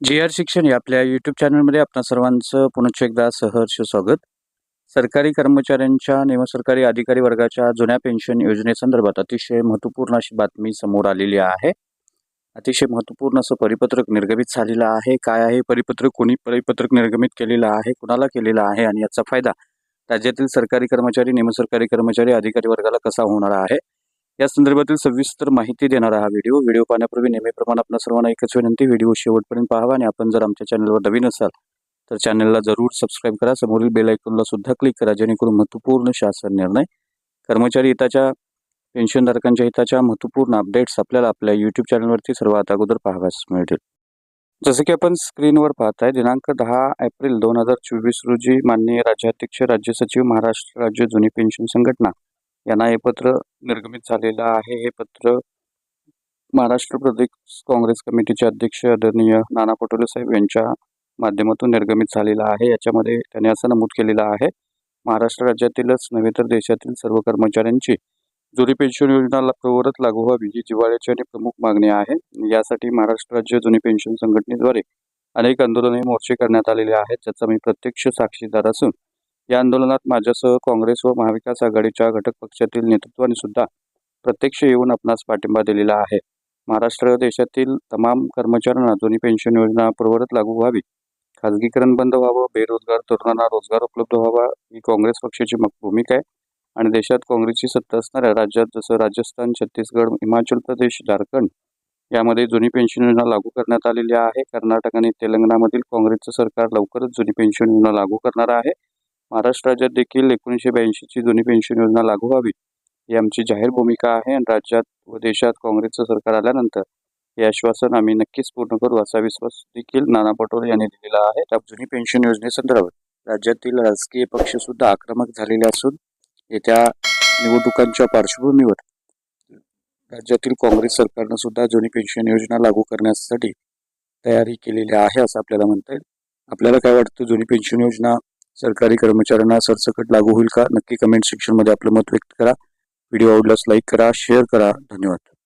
जी R शिक्षण या आपल्या यूट्यूब चॅनलमध्ये आपणा सर्वांचं पुनश्च एकदा सहर्ष स्वागत. सरकारी कर्मचाऱ्यांच्या निमसरकारी अधिकारी वर्गाच्या जुन्या पेन्शन योजनेसंदर्भात अतिशय महत्त्वपूर्ण अशी बातमी समोर आलेली आहे. अतिशय महत्त्वपूर्ण असं परिपत्रक निर्गमित झालेलं आहे. काय आहे परिपत्रक? कोणी परिपत्रक निर्गमित केलेलं आहे? कुणाला केलेलं आहे? आणि याचा फायदा राज्यातील सरकारी कर्मचारी निमसरकारी कर्मचारी अधिकारी वर्गाला कसा होणार आहे? या संदर्भातील सविस्तर माहिती देणारा हा व्हिडिओ. व्हिडिओ पाहण्यापूर्वी नेहमीप्रमाणे आपल्या सर्वांना एकच विनंती व्हिडिओ शेवटपर्यंत पाहावा आणि आपण जर आमच्या चॅनलवर नवीन असाल तर चॅनलला जरूर सबस्क्राईब करा. समोरील बेल आयकॉनला सुद्धा क्लिक करा जेणेकरून महत्त्वपूर्ण शासन निर्णय कर्मचारी हिताच्या पेन्शनधारकांच्या हिताच्या महत्त्वपूर्ण अपडेट्स आपल्याला आपल्या यूट्यूब चॅनलवरती सर्वात अगोदर पाहाव्यास मिळतील. जसं की आपण स्क्रीनवर पाहताय दिनांक दहा एप्रिल दोन हजार चोवीस रोजी माननीय राज्याध्यक्ष राज्य सचिव महाराष्ट्र राज्य जुनी पेन्शन संघटना यांना हे पत्र निर्गमित झालेलं आहे. हे पत्र महाराष्ट्र प्रदेश काँग्रेस कमिटीचे अध्यक्ष आदरणीय नाना पटोले साहेब यांच्या माध्यमातून निर्गमित झालेलं आहे. याच्यामध्ये त्यांनी असं नमूद केलेलं आहे महाराष्ट्र राज्यातीलच नव्हे तर देशातील सर्व कर्मचाऱ्यांची जुनी पेन्शन योजना ला- प्रवरत लागू व्हावी ही जिवाळ्याची आणि प्रमुख मागणी आहे. यासाठी महाराष्ट्र राज्य जुनी पेन्शन संघटनेद्वारे अनेक आंदोलने मोर्चे करण्यात आलेले आहेत. ज्याचा मी प्रत्यक्ष साक्षीदार असून या आंदोलनात माझ्यासह काँग्रेस व महाविकास आघाडीच्या घटक पक्षातील नेतृत्वाने सुद्धा प्रत्यक्ष येऊन आपणास पाठिंबा दिलेला आहे. महाराष्ट्र देशातील तमाम कर्मचाऱ्यांना जुनी पेन्शन योजना पूर्वरत लागू व्हावी खाजगीकरण बंद व्हावं बेरोजगार तरुणांना रोजगार उपलब्ध व्हावा ही काँग्रेस पक्षाची भूमिका आहे. आणि देशात काँग्रेसची सत्ता असणाऱ्या राज्यात जसं राजस्थान छत्तीसगड हिमाचल प्रदेश झारखंड यामध्ये जुनी पेन्शन योजना लागू करण्यात आलेली आहे. कर्नाटक आणि तेलंगणामधील काँग्रेसचं सरकार लवकरच जुनी पेन्शन योजना लागू करणार आहे. महाराष्ट्र राज्यात देखील एकोणीसशे ब्याऐंशीची जुनी पेन्शन योजना लागू व्हावी ही आमची जाहीर भूमिका आहे आणि राज्यात व देशात काँग्रेसचं सरकार आल्यानंतर हे आश्वासन आम्ही नक्कीच पूर्ण करू असा विश्वास देखील नाना पटोले यांनी दिलेला आहे. त्या जुनी पेन्शन योजनेसंदर्भात राज्यातील राजकीय पक्ष सुद्धा आक्रमक झालेले असून येत्या निवडणुकांच्या पार्श्वभूमीवर राज्यातील काँग्रेस सरकारनं सुद्धा जुनी पेन्शन योजना लागू करण्यासाठी तयारी केलेली आहे असं आपल्याला म्हणता येईल. आपल्याला काय वाटतं? जुनी पेन्शन योजना सरकारी कर्मचाऱ्यांना सरसकट लागू होईल का? नक्की कमेंट सेक्शनमध्ये आपलं मत व्यक्त करा. व्हिडिओ आवडल्यास लाईक करा शेअर करा. धन्यवाद.